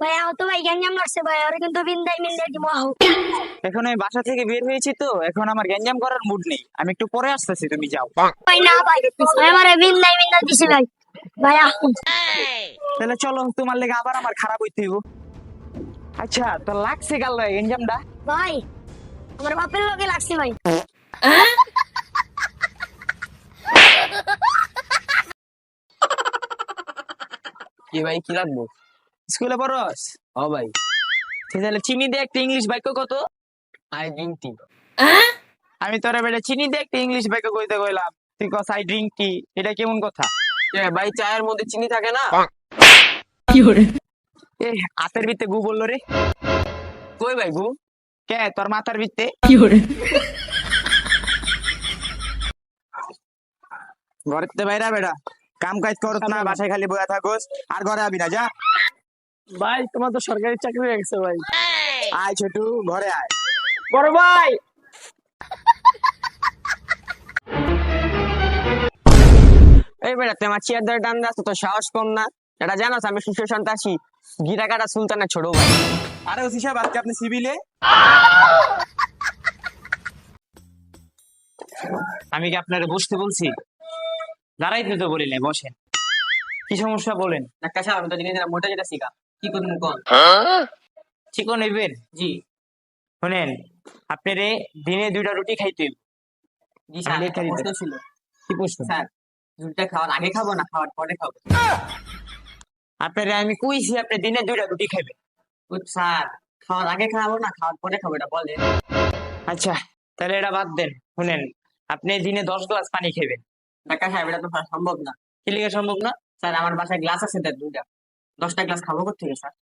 ভাই আও ভাই গ্যাঞ্জাম লাগছে ভাই কিন্তু বিন্দাই এখন আমি বাসা থেকে বের হয়েছি তো, এখন আমার গ্যাঞ্জাম করার মুড নেই। আমি একটু পরে আসতেছি, তুমি যাও। ভাই না তাহলে চলো, তোমার লেগে আবার আমার খারাপ হইতে আচ্ছা তো লাগছে গাল গ্যাঞ্জামটা? ভাই আমার বাপের লগে লাগছে ভাই কি ভাই, কি লাগবো? স্কুলে পড়স? ও ভাই। তাহলে চিনি দিয়ে একটা ইংলিশ বাক্য কত? আই ড্রিঙ্ক টি আমি তোরা বেটা চিনি দিয়ে একটা ইংলিশ বাক্য কইতে কইলাম। তুই কস আই ড্রিঙ্ক টি এটা কেমন কথা? এ ভাই চায়ের মধ্যে চিনি থাকে না? কি হরে এ হাতের ভিত্তে গু বলল রে। কই ভাই গু? কে? তোর মাথার ভিত্তে? ঘরেতে বাইরা বেটা কাম কাজ করত না বাসায় খালি বয়া থাকোস। আর ঘরে আবি না যা। ভাই তোমার তো সরকারি চাকরি হয়ে গেছে ভাই। আয় ছোটু ঘরে আয়। বড় ভাই! এই বেটা তোমার চেয়ার ধরে টান দাস তো সাহস কম না। এটা জানোস আমি শিশু সন্ত্রাসী। গিরা কাটা সুলতানের ছোট ভাই। আরে ওসি সাহেব আজকে আপনি সিভিলে আমি কি আপনারে বসতে বলছি? দাঁড়াইতে তো বলি নাই বসেন। কি সমস্যা বলেন? একটা সাহেব আমি তো জিনিস মোটা যেটা শিখা। কি করুন কোন? চিকন হইবেন? জি। শুনেন আপনারে দিনে দুইটা রুটি খাইতে জি স্যার। একটা প্রশ্ন ছিল। কি প্রশ্ন? স্যার দুধটা খাওয়ার আগে খাব না খাওয়ার পরে খাব? আপনারে আমি কইছি আপনি দিনে দুইটা রুটি খাইবেন। স্যার খাওয়ার আগে খাব না খাওয়ার পরে খাব এটা বলে আচ্ছা তাহলে এটা বাদ দেন। শুনেন আপনি দিনে দশ গ্লাস পানি খাইবেন। ডাক্তার সাহেব এটা তো সম্ভব না। কি লিখে সম্ভব না? স্যার আমার বাসায় গ্লাস আছে দুইটা। দশটা গ্লাস খাব কোথেকে স্যার?